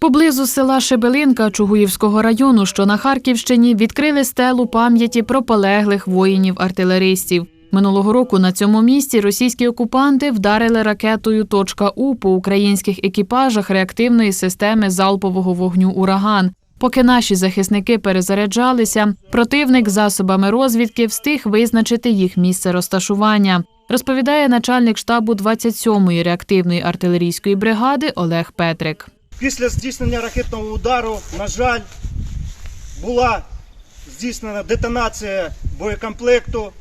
Поблизу села Шебелинка Чугуївського району, що на Харківщині, відкрили стелу пам'яті про полеглих воїнів-артилеристів. Минулого року на цьому місці російські окупанти вдарили ракетою «Точка У» по українських екіпажах реактивної системи залпового вогню Ураган. Поки наші захисники перезаряджалися, противник засобами розвідки встиг визначити їх місце розташування. Розповідає начальник штабу 27-ї реактивної артилерійської бригади Олег Петрик. Після здійснення ракетного удару, на жаль, була здійснена детонація боєкомплекту,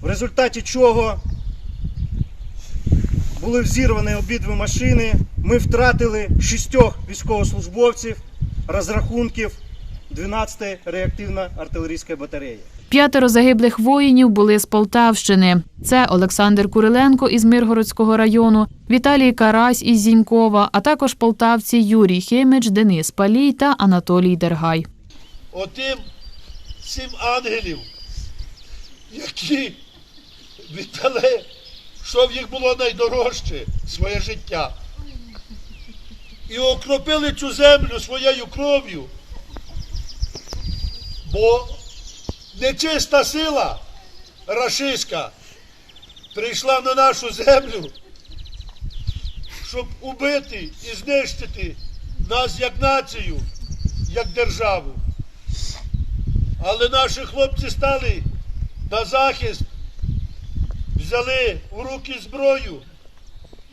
в результаті чого були взірвані обидві машини. Ми втратили шістьох військовослужбовців розрахунків 12-ї реактивно артилерійської батареї. П'ятеро загиблих воїнів були з Полтавщини. Це Олександр Куриленко із Миргородського району, Віталій Карась із Зінькова, а також полтавці Юрій Химич, Денис Палій та Анатолій Дергай. отим сім ангелів, які віддали, що в їх було найдорожче своє життя. І окропили цю землю своєю кров'ю, бо нечиста сила рашистська прийшла на нашу землю, щоб убити і знищити нас як націю, як державу. Але наші хлопці стали на захист, взяли у руки зброю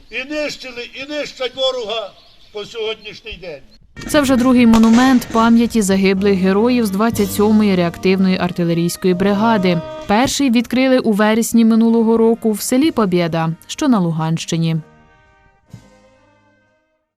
і нищили, і нищать ворога по сьогоднішній день. Це вже другий монумент пам'яті загиблих героїв з 27-ї реактивної артилерійської бригади. Перший відкрили у вересні минулого року в селі Побєда, що на Луганщині.